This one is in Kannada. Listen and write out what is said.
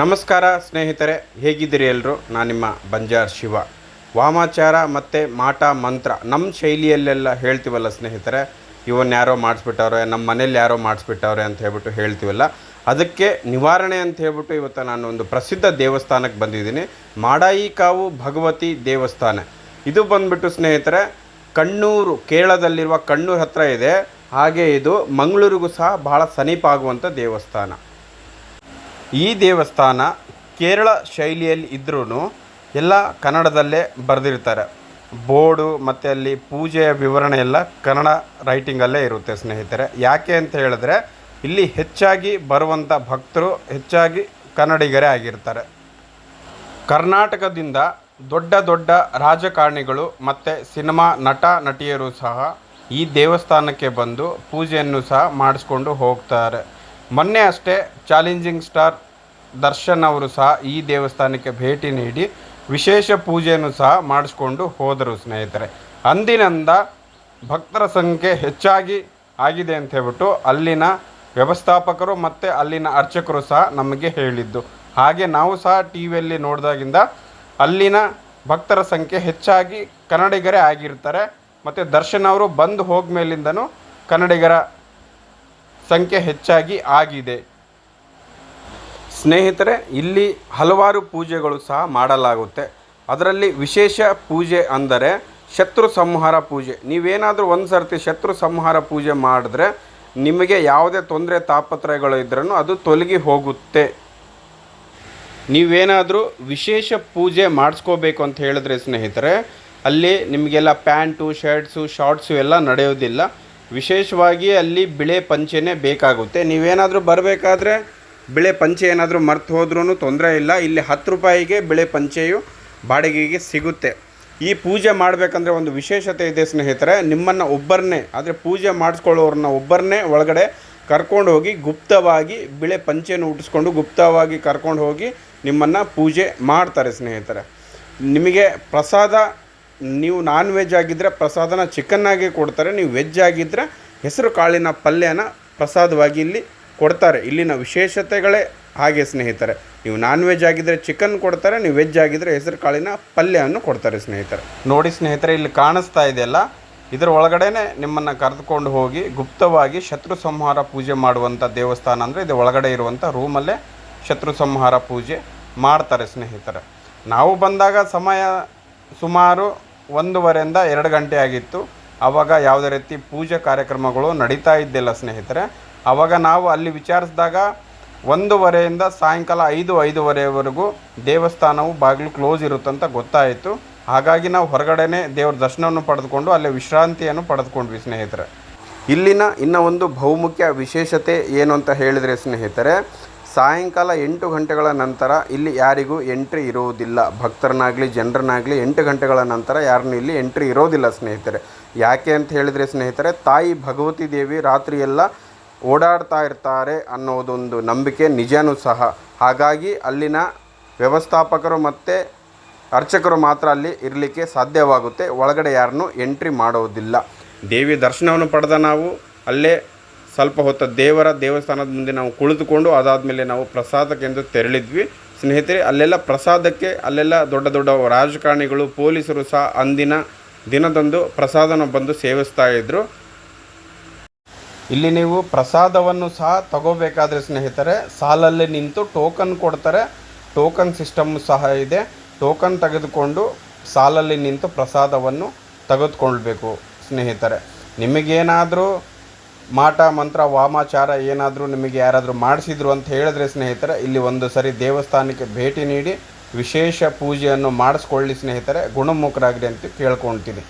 ನಮಸ್ಕಾರ ಸ್ನೇಹಿತರೆ, ಹೇಗಿದ್ದೀರಿ ಎಲ್ಲರೂ ನಾನು ನಿಮ್ಮ ಬಂಜಾರ್ ಶಿವ. ವಾಮಾಚಾರ ಮತ್ತು ಮಾಟ ಮಂತ್ರ ನಮ್ಮ ಶೈಲಿಯಲ್ಲೆಲ್ಲ ಹೇಳ್ತೀವಲ್ಲ ಸ್ನೇಹಿತರೆ? ಇವನ್ನ ಯಾರೋ ಮಾಡಿಸ್ಬಿಟ್ಟವ್ರೆ ನಮ್ಮ ಮನೇಲಿ ಯಾರೋ ಮಾಡಿಸ್ಬಿಟ್ಟವ್ರೆ ಅಂತ ಹೇಳ್ಬಿಟ್ಟು ಹೇಳ್ತೀವಲ್ಲ? ಅದಕ್ಕೆ ನಿವಾರಣೆ ಅಂತ ಹೇಳ್ಬಿಟ್ಟು ಇವತ್ತು ನಾನು ಒಂದು ಪ್ರಸಿದ್ಧ ದೇವಸ್ಥಾನಕ್ಕೆ ಬಂದಿದ್ದೀನಿ. ಮಾಡಾಯಿ ಕಾವು ಭಗವತಿ ದೇವಸ್ಥಾನ. ಇದು ಬಂದ್ಬಿಟ್ಟು ಸ್ನೇಹಿತರೆ, ಕಣ್ಣೂರು, ಕೇರಳದಲ್ಲಿರುವ ಕಣ್ಣೂರು ಹತ್ರ ಇದೆ. ಹಾಗೆ ಇದು ಮಂಗಳೂರಿಗೂ ಸಹ ಭಾಳ ಸಮೀಪ ಆಗುವಂಥ ದೇವಸ್ಥಾನ. ಈ ದೇವಸ್ಥಾನ ಕೇರಳ ಶೈಲಿಯಲ್ಲಿ ಇದ್ರೂ ಎಲ್ಲ ಕನ್ನಡದಲ್ಲೇ ಬರೆದಿರ್ತಾರೆ. ಬೋರ್ಡು ಮತ್ತು ಅಲ್ಲಿ ಪೂಜೆಯ ವಿವರಣೆ ಎಲ್ಲ ಕನ್ನಡ ರೈಟಿಂಗಲ್ಲೇ ಇರುತ್ತೆ ಸ್ನೇಹಿತರೆ. ಯಾಕೆ ಅಂತ ಹೇಳಿದ್ರೆ ಇಲ್ಲಿ ಹೆಚ್ಚಾಗಿ ಬರುವಂಥ ಭಕ್ತರು ಹೆಚ್ಚಾಗಿ ಕನ್ನಡಿಗರೇ ಆಗಿರ್ತಾರೆ. ಕರ್ನಾಟಕದಿಂದ ದೊಡ್ಡ ದೊಡ್ಡ ರಾಜಕಾರಣಿಗಳು ಮತ್ತು ಸಿನಿಮಾ ನಟ ನಟಿಯರು ಸಹ ಈ ದೇವಸ್ಥಾನಕ್ಕೆ ಬಂದು ಪೂಜೆಯನ್ನು ಸಹ ಮಾಡಿಸ್ಕೊಂಡು ಹೋಗ್ತಾರೆ. ಮೊನ್ನೆ ಅಷ್ಟೇ ಚಾಲೆಂಜಿಂಗ್ ಸ್ಟಾರ್ ದರ್ಶನ್ ಅವರು ಸಹ ಈ ದೇವಸ್ಥಾನಕ್ಕೆ ಭೇಟಿ ನೀಡಿ ವಿಶೇಷ ಪೂಜೆಯನ್ನು ಸಹ ಮಾಡಿಸ್ಕೊಂಡು ಹೋದರು, ಸ್ನೇಹಿತರೆ. ಅಂದಿನಿಂದ ಭಕ್ತರ ಸಂಖ್ಯೆ ಹೆಚ್ಚಾಗಿ ಆಗಿದೆ ಅಂತ ಹೇಳ್ಬಿಟ್ಟು ಅಲ್ಲಿನ ವ್ಯವಸ್ಥಾಪಕರು ಮತ್ತು ಅಲ್ಲಿನ ಅರ್ಚಕರು ಸಹ ನಮಗೆ ಹೇಳಿದ್ದು. ಹಾಗೆ ನಾವು ಸಹ ಟಿ ವಿಯಲ್ಲಿ ನೋಡಿದಾಗಿಂದ ಅಲ್ಲಿನ ಭಕ್ತರ ಸಂಖ್ಯೆ ಹೆಚ್ಚಾಗಿ ಕನ್ನಡಿಗರೇ ಆಗಿರ್ತಾರೆ. ಮತ್ತು ದರ್ಶನ್ ಅವರು ಬಂದು ಹೋಗ್ಮೇಲಿಂದನೂ ಕನ್ನಡಿಗರ ಸಂಖ್ಯೆ ಹೆಚ್ಚಾಗಿ ಆಗಿದೆ. ಸ್ನೇಹಿತರೆ, ಇಲ್ಲಿ ಹಲವಾರು ಪೂಜೆಗಳು ಸಹ ಮಾಡಲಾಗುತ್ತೆ. ಅದರಲ್ಲಿ ವಿಶೇಷ ಪೂಜೆ ಅಂದರೆ ಶತ್ರು ಸಂಹಾರ ಪೂಜೆ. ನೀವೇನಾದರೂ ಒಂದು ಸರ್ತಿ ಶತ್ರು ಸಂಹಾರ ಪೂಜೆ ಮಾಡಿದ್ರೆ ನಿಮಗೆ ಯಾವುದೇ ತೊಂದರೆ ತಾಪತ್ರಯಗಳು ಇದ್ರೂ ಅದು ತೊಲಗಿ ಹೋಗುತ್ತೆ. ನೀವೇನಾದರೂ ವಿಶೇಷ ಪೂಜೆ ಮಾಡಿಸ್ಕೋಬೇಕು ಅಂತ ಹೇಳಿದ್ರೆ ಸ್ನೇಹಿತರೆ, ಅಲ್ಲಿ ನಿಮಗೆಲ್ಲ ಪ್ಯಾಂಟು, ಶರ್ಟ್ಸು, ಶಾರ್ಟ್ಸು ಎಲ್ಲ ನಡೆಯೋದಿಲ್ಲ. ವಿಶೇಷವಾಗಿ ಅಲ್ಲಿ ಬಿಳೆ ಪಂಚೆನೇ ಬೇಕಾಗುತ್ತೆ. ನೀವೇನಾದರೂ ಬರಬೇಕಾದ್ರೆ ಬಿಳೆ ಪಂಚೆ ಏನಾದರೂ ಮರ್ತು ಹೋದ್ರೂ ತೊಂದರೆ ಇಲ್ಲ. ಇಲ್ಲಿ ಹತ್ತು ರೂಪಾಯಿಗೆ ಬೆಳೆ ಪಂಚೆಯು ಬಾಡಿಗೆಗೆ ಸಿಗುತ್ತೆ. ಈ ಪೂಜೆ ಮಾಡಬೇಕಂದ್ರೆ ಒಂದು ವಿಶೇಷತೆ ಇದೆ ಸ್ನೇಹಿತರೆ, ನಿಮ್ಮನ್ನು ಒಬ್ಬರನ್ನೇ ಆದರೆ ಪೂಜೆ ಮಾಡಿಸ್ಕೊಳ್ಳೋರನ್ನ ಒಬ್ಬರನ್ನೇ ಒಳಗಡೆ ಕರ್ಕೊಂಡು ಹೋಗಿ ಗುಪ್ತವಾಗಿ ಬಿಳೆ ಪಂಚೆಯನ್ನು ಉಟ್ಟಿಸ್ಕೊಂಡು ಗುಪ್ತವಾಗಿ ಕರ್ಕೊಂಡು ಹೋಗಿ ನಿಮ್ಮನ್ನು ಪೂಜೆ ಮಾಡ್ತಾರೆ ಸ್ನೇಹಿತರೆ. ನಿಮಗೆ ಪ್ರಸಾದ, ನೀವು ನಾನ್ ವೆಜ್ ಆಗಿದ್ದರೆ ಪ್ರಸಾದನ ಚಿಕನ್ನಾಗಿ ಕೊಡ್ತಾರೆ, ನೀವು ವೆಜ್ ಆಗಿದ್ದರೆ ಹೆಸರು ಕಾಳಿನ ಪಲ್ಯನ ಪ್ರಸಾದವಾಗಿ ಇಲ್ಲಿ ಕೊಡ್ತಾರೆ. ಇಲ್ಲಿನ ವಿಶೇಷತೆಗಳೇ ಹಾಗೆ ಸ್ನೇಹಿತರೆ. ನೀವು ನಾನ್ ವೆಜ್ ಆಗಿದ್ದರೆ ಚಿಕನ್ ಕೊಡ್ತಾರೆ, ನೀವು ವೆಜ್ ಆಗಿದ್ದರೆ ಹೆಸರು ಕಾಳಿನ ಪಲ್ಯವನ್ನು ಕೊಡ್ತಾರೆ ಸ್ನೇಹಿತರೆ. ನೋಡಿ ಸ್ನೇಹಿತರೆ, ಇಲ್ಲಿ ಕಾಣಿಸ್ತಾ ಇದೆಯಲ್ಲ ಇದರ ಒಳಗಡೆನೆ ನಿಮ್ಮನ್ನು ಕರೆದುಕೊಂಡು ಹೋಗಿ ಗುಪ್ತವಾಗಿ ಶತ್ರು ಸಂಹಾರ ಪೂಜೆ ಮಾಡುವಂಥ ದೇವಸ್ಥಾನ ಅಂದರೆ ಇದು ಒಳಗಡೆ ಇರುವಂಥ ರೂಮಲ್ಲೇ ಶತ್ರು ಸಂಹಾರ ಪೂಜೆ ಮಾಡ್ತಾರೆ ಸ್ನೇಹಿತರೆ. ನಾವು ಬಂದಾಗ ಸಮಯ ಸುಮಾರು ಒಂದೂವರೆಯಿಂದ ಎರಡು ಗಂಟೆ ಆಗಿತ್ತು. ಆವಾಗ ಯಾವುದೇ ರೀತಿ ಪೂಜೆ ಕಾರ್ಯಕ್ರಮಗಳು ನಡೀತಾ ಇದ್ದಿಲ್ಲ ಸ್ನೇಹಿತರೆ. ಆವಾಗ ನಾವು ಅಲ್ಲಿ ವಿಚಾರಿಸಿದಾಗ ಒಂದೂವರೆಯಿಂದ ಸಾಯಂಕಾಲ ಐದು, ಐದೂವರೆವರೆಗೂ ದೇವಸ್ಥಾನವು ಬಾಗಿಲು ಕ್ಲೋಸ್ ಇರುತ್ತಂತ ಗೊತ್ತಾಯಿತು. ಹಾಗಾಗಿ ನಾವು ಹೊರಗಡೆನೇ ದೇವ್ರ ದರ್ಶನವನ್ನು ಪಡೆದುಕೊಂಡು ಅಲ್ಲಿ ವಿಶ್ರಾಂತಿಯನ್ನು ಪಡೆದುಕೊಂಡ್ವಿ ಸ್ನೇಹಿತರೆ. ಇಲ್ಲಿನ ಇನ್ನ ಒಂದು ಬಹುಮುಖ್ಯ ವಿಶೇಷತೆ ಏನು ಅಂತ ಹೇಳಿದರೆ ಸ್ನೇಹಿತರೆ, ಸಾಯಂಕಾಲ ಎಂಟು ಗಂಟೆಗಳ ನಂತರ ಇಲ್ಲಿ ಯಾರಿಗೂ ಎಂಟ್ರಿ ಇರುವುದಿಲ್ಲ. ಭಕ್ತರನ್ನಾಗಲಿ, ಜನರನ್ನಾಗಲಿ ಎಂಟು ಗಂಟೆಗಳ ನಂತರ ಯಾರನ್ನೂ ಇಲ್ಲಿ ಎಂಟ್ರಿ ಇರೋದಿಲ್ಲ ಸ್ನೇಹಿತರೆ. ಯಾಕೆ ಅಂತ ಹೇಳಿದರೆ ಸ್ನೇಹಿತರೆ, ತಾಯಿ ಭಗವತಿ ದೇವಿ ರಾತ್ರಿಯೆಲ್ಲ ಓಡಾಡ್ತಾ ಇರ್ತಾರೆ ಅನ್ನೋದೊಂದು ನಂಬಿಕೆ ನಿಜನೂ ಸಹ. ಹಾಗಾಗಿ ಅಲ್ಲಿನ ವ್ಯವಸ್ಥಾಪಕರು ಮತ್ತು ಅರ್ಚಕರು ಮಾತ್ರ ಅಲ್ಲಿ ಇರಲಿಕ್ಕೆ ಸಾಧ್ಯವಾಗುತ್ತೆ. ಒಳಗಡೆ ಯಾರನ್ನೂ ಎಂಟ್ರಿ ಮಾಡೋದಿಲ್ಲ. ದೇವಿ ದರ್ಶನವನ್ನು ಪಡೆದ ನಾವು ಅಲ್ಲೇ ಸ್ವಲ್ಪ ಹೊತ್ತ ದೇವರ ದೇವಸ್ಥಾನದ ಮುಂದೆ ನಾವು ಕುಳಿತುಕೊಂಡು ಅದಾದಮೇಲೆ ನಾವು ಪ್ರಸಾದಕ್ಕೆಂದು ತೆರಳಿದ್ವಿ. ಸ್ನೇಹಿತರೆ, ಅಲ್ಲೆಲ್ಲ ಪ್ರಸಾದಕ್ಕೆ ಅಲ್ಲೆಲ್ಲ ದೊಡ್ಡ ದೊಡ್ಡ ರಾಜಕಾರಣಿಗಳು, ಪೊಲೀಸರು ಸಹ ಅಂದಿನ ದಿನದಂದು ಪ್ರಸಾದನ ಬಂದು ಸೇವಿಸ್ತಾ ಇದ್ದರು ಇಲ್ಲಿ ನೀವು ಪ್ರಸಾದವನ್ನು ಸಹ ತಗೋಬೇಕಾದ್ರೆ ಸ್ನೇಹಿತರೆ, ಸಾಲಲ್ಲಿ ನಿಂತು ಟೋಕನ್ ಕೊಡ್ತಾರೆ. ಟೋಕನ್ ಸಿಸ್ಟಮ್ ಸಹ ಇದೆ. ಟೋಕನ್ ತೆಗೆದುಕೊಂಡು ಸಾಲಲ್ಲಿ ನಿಂತು ಪ್ರಸಾದವನ್ನು ತೆಗೆದುಕೊಳ್ಬೇಕು ಸ್ನೇಹಿತರೆ. ನಿಮಗೇನಾದರೂ ಮಾಟ, ಮಂತ್ರ, ವಾಮಾಚಾರ ಏನಾದರೂ ನಿಮಗೆ ಯಾರಾದರೂ ಮಾಡಿಸಿದ್ರು ಅಂತ ಹೇಳಿದ್ರೆ ಸ್ನೇಹಿತರೆ, ಇಲ್ಲಿ ಒಂದು ಸರಿ ದೇವಸ್ಥಾನಕ್ಕೆ ಭೇಟಿ ನೀಡಿ ವಿಶೇಷ ಪೂಜೆಯನ್ನು ಮಾಡಿಸ್ಕೊಳ್ಳಿ ಸ್ನೇಹಿತರೆ. ಗುಣಮುಖರಾಗಿದೆ ಅಂತ ಕೇಳ್ಕೊಳ್ತೀನಿ.